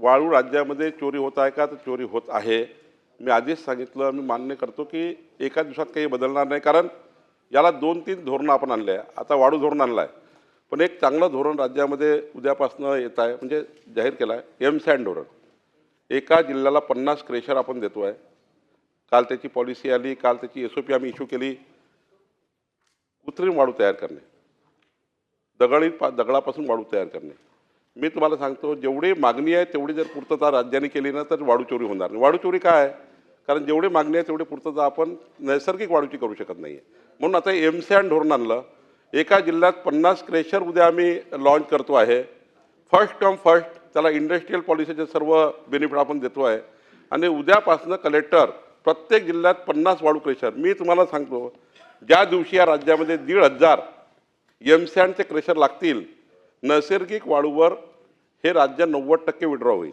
वाळू राज्यामध्ये चोरी होत आहे का? तर चोरी होत आहे. मी आधीच सांगितलं मी मान्य करतो की एका दिवसात काही बदलणार नाही. कारण याला दोन तीन धोरणं आपण आणले आहे. आता वाळू धोरण आणलं आहे. पण एक चांगलं धोरण राज्यामध्ये उद्यापासनं येत आहे म्हणजे जाहीर केलं आहे एम सॅन धोरण. एका जिल्ह्याला पन्नास क्रेशर आपण देतो आहे. काल त्याची पॉलिसी आली काल त्याची एस ओ पी आम्ही इश्यू केली. कृत्रिम वाळू तयार करणे. दगडी पा दगडापासून वाळू तयार करणे. मी तुम्हाला सांगतो जेवढी मागणी आहे तेवढी जर पूर्तता राज्याने केली ना तर वाळू चोरी होणार नाही. वाळू चोरी काय आहे? कारण जेवढी मागणी आहे तेवढी पूर्तता आपण नैसर्गिक वाळूची करू शकत नाही आहे म्हणून आता एम अँड धोरण आणलं. एका जिल्ह्यात पन्नास क्रेशर उद्या आम्ही लॉन्च करतो आहे. फर्स्ट कम फर्स्ट त्याला इंडस्ट्रीयल पॉलिसीचे सर्व बेनिफिट आपण देतो आहे. आणि उद्यापासनं कलेक्टर प्रत्येक जिल्ह्यात पन्नास वाळू क्रेशर मी तुम्हाला सांगतो ज्या दिवशी या राज्यामध्ये दीड हजार एमसँडचे क्रेशर लागतील नैसर्गिक वाळूवर हे राज्य नव्वद टक्के विड्रॉ होईल.